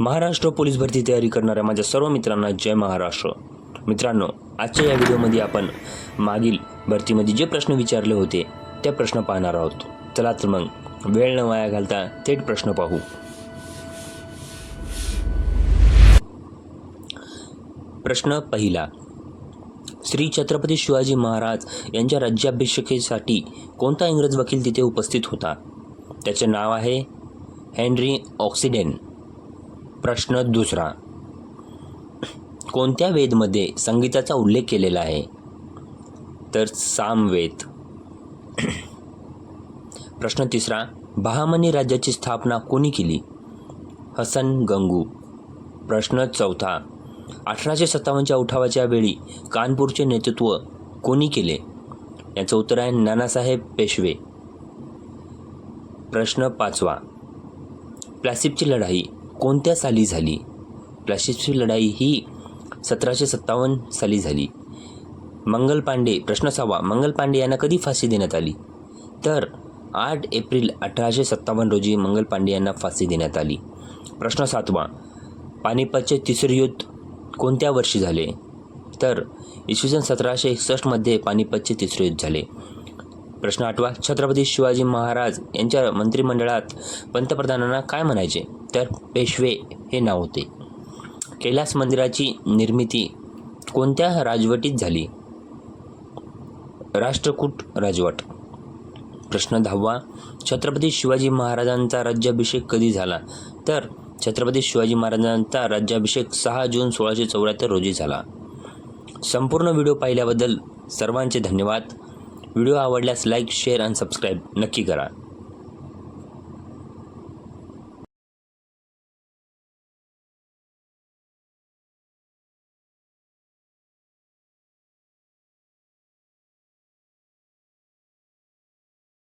Maharashtra police भरती तयारी करणाऱ्या माझ्या सर्व मित्रांना जय महाराष्ट्र. मित्रांनो आजच्या या व्हिडिओमध्ये आपण मागील भरतीमध्ये जे प्रश्न विचारले होते ते प्रश्न पाहणार आहोत. चला तर मग वेळ न वाया घालता थेट प्रश्न पाहू. प्रश्न पहिला. श्री छत्रपती शिवाजी महाराज यांच्या राज्याभिषेकेसाठी कोणता इंग्रज वकील तिथे उपस्थित होता? त्याचे नाव आहे हेनरी ऑक्सिडेन. प्रश्न दुसरा. कोणत्या वेदमध्ये संगीताचा उल्लेख केलेला आहे? तर सामवेद प्रश्न तिसरा. बहामनी राज्याची स्थापना कोणी केली? हसन गंगू. प्रश्न चौथा. अठराशे सत्तावन्नच्या उठावाच्या वेळी कानपूरचे नेतृत्व कोणी केले? याचं उत्तर आहे नानासाहेब पेशवे. प्रश्न पाचवा. प्लॅसिपची लढाई. कोणत्या साली झाली? प्लासिपची लढाई ही सतराशे सत्तावन्न साली झाली. मंगल पांडे प्रश्न सहावा मंगल पांडे यांना कधी फाशी देण्यात आली? तर आठ एप्रिल अठराशे सत्तावन्न रोजी मंगल पांडे यांना फाशी देण्यात आली. प्रश्न सातवा पानिपतचे तिसरे युद्ध कोणत्या वर्षी झाले? तर इसवी सन सतराशे एकसष्टमध्ये पानिपतचे तिसरे युद्ध झाले. प्रश्न आठवा छत्रपती शिवाजी महाराज यांच्या मंत्रिमंडळात पंतप्रधानांना काय म्हणायचे? तर पेशवे हे नाव होते. कैलास मंदिराची निर्मिती कोणत्या राजवटीत झाली? राष्ट्रकूट राजवट. प्रश्न दहावा छत्रपती शिवाजी महाराजांचा राज्याभिषेक कधी झाला? तर छत्रपती शिवाजी महाराजांचा राज्याभिषेक सहा जून सोळाशे चौऱ्याहत्तर रोजी झाला. संपूर्ण व्हिडिओ पाहिल्याबद्दल सर्वांचे धन्यवाद. व्हिडिओ आवडल्यास लाईक शेअर आणि सबस्क्राईब नक्की करा.